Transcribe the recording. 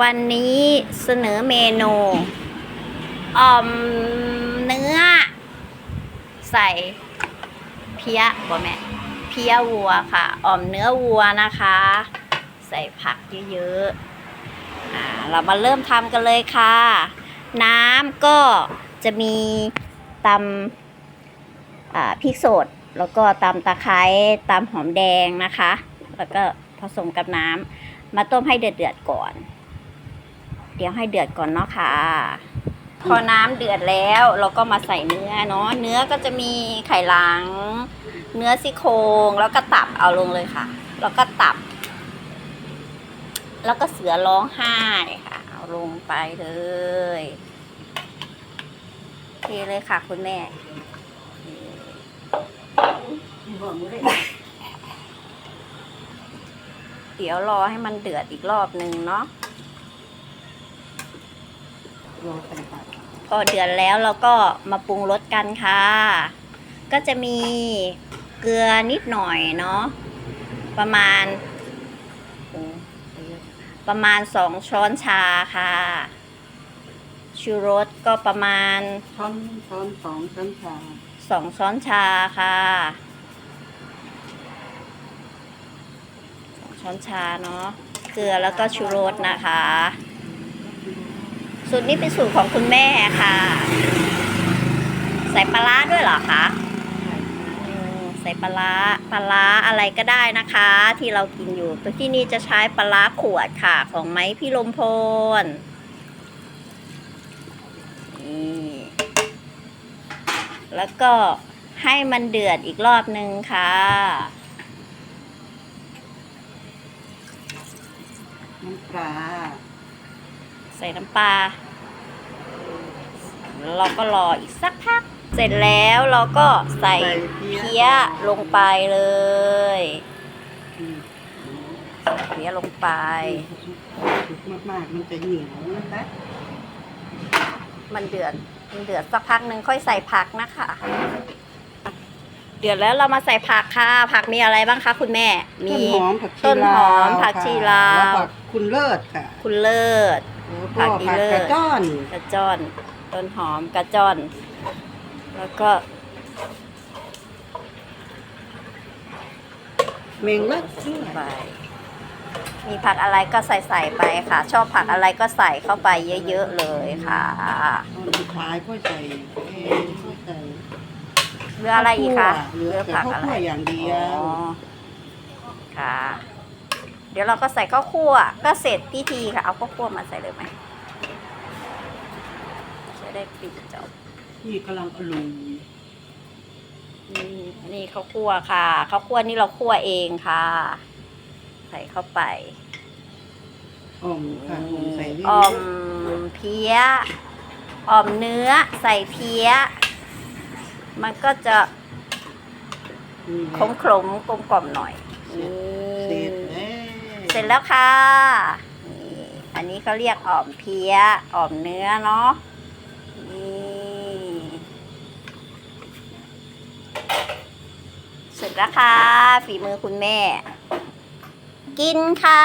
วันนี้เสนอเมนูอ่อมเนื้อ ใส่เพี้ยบ่แม่เพี้ยวัวค่ะอ่อมเนื้อวัวนะคะ ใส่ผักเยอะๆอ่าเรามาเริ่มทำกันเลยค่ะ น้ำก็จะมีตำอ่าพริกสดแล้วก็ตำตะไคร้ตำหอมแดงนะคะ แล้วก็ผสมกับน้ำมาต้มให้เดือดๆก่อน เดี๋ยวให้เดือดก่อนเนาะค่ะ พอน้ำเดือดแล้วเราก็มาใส่เนื้อเนาะเนื้อก็จะมีไข่หลัง เนื้อซี่โครงแล้วก็ตับเอาลงเลยค่ะ แล้วก็ตับ แล้วก็เสือร้องไห้ค่ะ เอาลงไปเลยเทเลยค่ะ คุณแม่เดี๋ยวรอให้มันเดือดอีกรอบหนึ่งเนาะ พอเดือดแล้วเราก็มาปรุงรสกันค่ะ ก็จะมีเกลือนิดหน่อยเนาะประมาณ ประมาณสองช้อนชาค่ะ ชูรสก็ประมาณช้อนช้อนสองช้อนชาสองช้อนชาค่ะสองช้อนชาเนาะเกลือแล้วก็ชูรสนะคะ สูตรนี้เป็นสูตรของคุณแม่ค่ะ ใส่ปลาร้าด้วยเหรอคะใส่ปลาร้าปลาร้าอะไรก็ได้นะคะ ที่เรากินอยู่ตัวที่นี่จะใช้ปลาร้าขวดค่ะ ของไม้พี่ลมพลนี่แล้วก็ให้มันเดือดอีกรอบนึงค่ะน้ำปลา ใส่น้ำปลาแล้วเราก็รออีกสักพัก เสร็จแล้วเราก็ใส่เพี้ยลงไปเลยอืมใส่เพี้ยลงไปสุกมากๆมันจะเหนียวนะคะมันเดือดมันเดือดสักพักหนึ่งค่อยใส่ผักนะคะ เดือดแล้วเรามาใส่ผักค่ะ ผักมีอะไรบ้างคะคุณแม่ มีต้นหอมผักชีต้นหอมลาวผักชีลาวแล้วผักคุณเลิศค่ะคุณเลิศ แล้วผัก็กอีผักเลิศ กระจ้อนกระจ้อน ต้นหอมกระจ้อน แล้วก็เมงเลิศด้วยไปมีผักอะไรก็ใส่ใส่ไปค่ะ ชอบผักอะไรก็ใส่เข้าไปเยอะๆเลยค่ะ ตอนสุดท้ายค่อยใส่เอ่อค่อยใส่ เหลืออะไรอีกคะเหลือแต่ผักข้าวอะไรคั่วอย่างเดียว อ๋อค่ะ เดี๋ยวเราก็ใส่ข้าวคั่ว ก็เสร็จพิธีค่ะ เอาข้าวคั่วมาใส่เลยไหมจะได้ปิดจบนี่กำลังอร่อยนี่นี่ข้าวคั่วค่ะข้าวคั่วนี่เราคั่วเองค่ะ ใส่เข้าไปอ่อมค่ะอ่อมใส่เรื่อ่ออยมเพี้ยอ่อมเนื้อ ใส่เพี้ย มันก็จะๆนี่ขมขมกลมกล่อมๆหน่อยนี่เสร็จแล้วเสร็จแล้วค่ะนี่อันนี้เขาเรียกอ่อมเพี้ยอ่อมเนื้อเนาะนี่เสร็จแล้วค่ะฝีมือคุณแม่ กินค่ะ